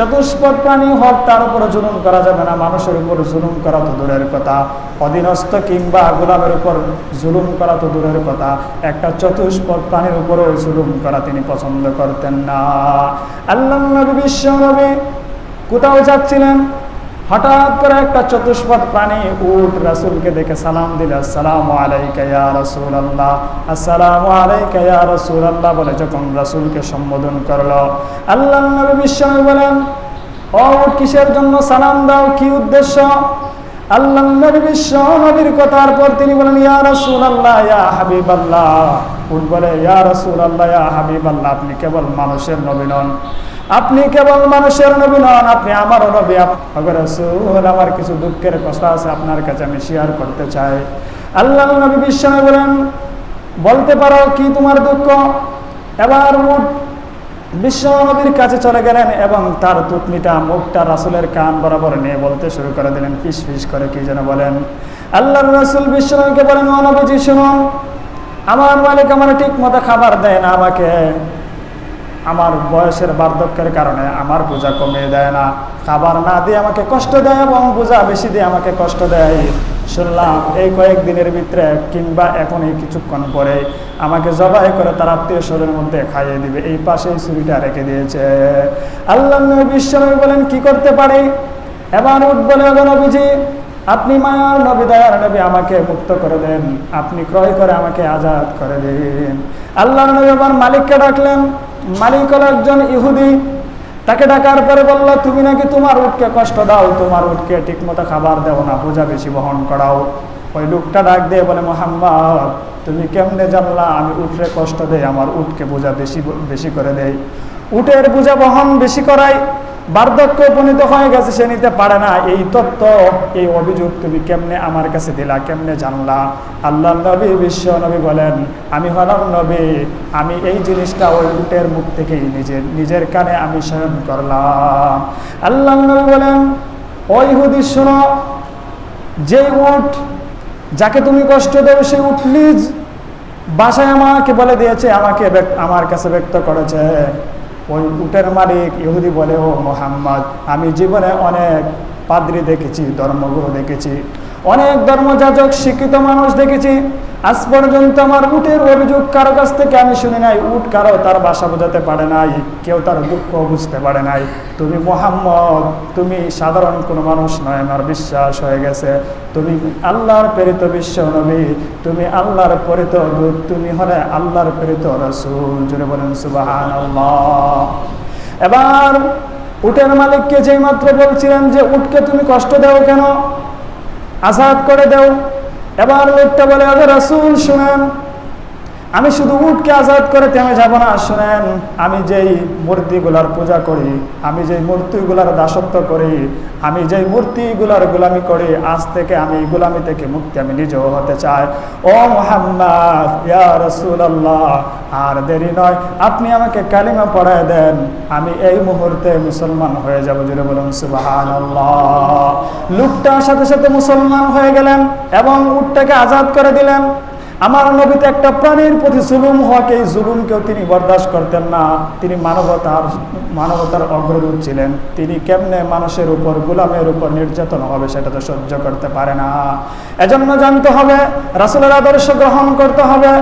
চতুষ্পদ প্রাণী হোক তার উপর জুলুম করা যাবে না, মানুষের উপর জুলুম করা তো দূরের কথা। অধীনস্থ কিংবা গোলাপের উপর জুলুম করা তো দূরের কথা। একটা চতুষ্পদ প্রাণীর উপরও জুলুম করা তিনি পছন্দ করতেন না। আল্লাহ নবী বিশ্ব নবী কোথাও যাচ্ছিলেন? হঠাৎ করে একটা চতুষ্পদ প্রাণী উট রাসুলকে দেখে সালাম দিল, আসসালাম আলাইকা রসুল আল্লাহ আসসালাম আলাইকা রসুল আল্লাহ বলে যখন রাসূলকে সম্বোধন করল আল্লাহ নবী বলেন, ও কিসের জন্য সালাম দাও? কি উদ্দেশ্য? আল্লাহ নবী বিশ্ব নবীর কথার পর তিনি বলেন, ইয়া রাসূলুল্লাহ, ইয়া হাবিবাল্লাহ। উট বলে, ইয়া রাসূলুল্লাহ, ইয়া হাবিবাল্লাহ, আপনি কেবল মানুষের নবী নন। আপনি কেবল মানুষের নবী নন, আপনি আমারও নবী। রাসূল, আমার কিছু দুঃখের কথা আছে, আপনার কাছে আমি শেয়ার করতে চাই। আল্লাহ নবী বিশ্বনবী বলেন, বলতে পারো কি তোমার দুঃখ? এবার উট বিশ্ব নবীর কাছে চলে গেলেন এবং তার তুতনিটা মুখটা রাসুলের কান বরাবর নিয়ে বলতে শুরু করে দিলেন, ফিস ফিস করে কি যেন বলেন। আল্লাহ রাসুল বিশ্ব নবীকে বলেন, ও শুনুন আমার মালিক আমার ঠিক মতো খাবার দেয় না আমাকে। আমার বয়সের বার্ধক্যের কারণে আমার বোঝা কমিয়ে দেয় না। খাবার না দিয়ে আমাকে কষ্ট দেয় এবং বোঝা বেশি দিয়ে আমাকে কষ্ট দেয়। শুনলাম এই কয়েকদিনের ভিতরে কিংবা এখন এই কিছুক্ষণ পরে আমাকে জবাই করে তার আত্মীয় স্বজনের মধ্যে খাইয়ে দিবে। এই পাশে ছুরিটা রেখে দিয়েছে। আল্লাহ নবী বিশ্বনবী বলেন, কি করতে পারি? এবার উঠ বলে, "ওগো নবীজি, আপনি মায়ার নবী, দয়ার নবী, আমাকে মুক্ত করে দেন। আপনি ক্রয় করে আমাকে আজাদ করে দিন। আল্লাহ নবী আবার মালিককে ডাকলেন। মালিক হলো একজন ইহুদি। তাকে ডাকার পরে বলল, তুমি নাকি তোমার উঠকে কষ্ট দাও, তোমার উটকে ঠিকমতো খাবার দেও না বোঝা বেশি বহন করাও। ওই লোকটা ডাক দিয়ে বলে, মোহাম্মদ, তুমি কেমনে জানলা, আমি উঠরে কষ্ট দেয় আমার উঠকে বোঝা বেশি বেশি করে দেয় উটের বোঝা বহন বেশি করাই বার্ধক্য উপনীত হয়ে গেছে, সে নিতে পারে না। এই তত্ত্ব, এই অভিযোগ তুমি কেমনে আমার কাছে দিলা, কেমনে জানলা? আল্লাহ নবী, বিশ্ব নবী বলেন, আমি হলাম নবী, আমি এই জিনিসটা ওই উটের মুখ থেকেই নিজের নিজের কানে আমি স্বয়ন করলাম। আল্লাহ নবী বলেন ওই হুদি শোনো যে উট যাকে তুমি কষ্ট দেবে সেই উঠ প্লিজ বাসায় আমাকে বলে দিয়েছে, আমাকে আমার কাছে ব্যক্ত করেছে। ওই উটের মালিক ইহুদি বলে ও মোহাম্মদ আমি জীবনে অনেক পাদ্রি দেখেছি ধর্মগুরু দেখেছি। অনেক ধর্মযাজক, শিক্ষিত মানুষ দেখেছি। আজ পর্যন্ত আমার উটের অভিযোগ কারও কাছ থেকে আমি শুনি নাই। উট কারও তার বাসা বোঝাতে পারে নাই, কেউ তার দুঃখ বুঝতে পারে নাই। তুমি মোহাম্মদ, তুমি সাধারণ কোনো মানুষ নয়, আমার বিশ্বাস হয়ে গেছে। তুমি আল্লাহর প্রেরিত বিশ্ব নবী, তুমি আল্লাহর প্রেরিত দূত, তুমি হলে আল্লাহর প্রেরিত রসুল। জুড়ে বলেন সুবাহান এবার উটের মালিককে যেই মাত্র বলছিলেন যে, উটকে তুমি কষ্ট দাও কেন? আজাদ করে দেও। এবার লোকটা বলে রাসুল শুনেন। আমি শুধু উটকে আজাদ করে থেমে যাব না, শুনেন। আমি যেই মূর্তিগুলার পূজা করি, আমি যেই মূর্তিগুলার দাসত্ব করি, আমি যেই মূর্তিগুলার গোলামি করি, আজ থেকে আমি গোলামি থেকে মুক্তি আমি নিজেও হতে চাই। ও মোহাম্মদ, ইয়া রসুল্লাহ আর দেরি নয়। আপনি আমাকে কালিমা পড়ায় দেন। আমি এই মুহূর্তে মুসলমান হয়ে যাব জুড়ে বলুন সুবাহান লোকটা সাথে সাথে মুসলমান হয়ে গেলেন এবং উটটাকে আজাদ করে দিলেন। আমার নবীতে একটা প্রাণীর প্রতি জুলুম হওয়াকে এই জুলুমকেও তিনি বরদাস্ত করতেন না। তিনি মানবতার মানবতার অগ্রদূত ছিলেন। তিনি কেমনে মানুষের উপর, গুলামের উপর নির্যাতন হবে সেটা তো সহ্য করতে পারে না। এজন্য জানতে হবে, রাসুলের আদর্শ গ্রহণ করতে হবে।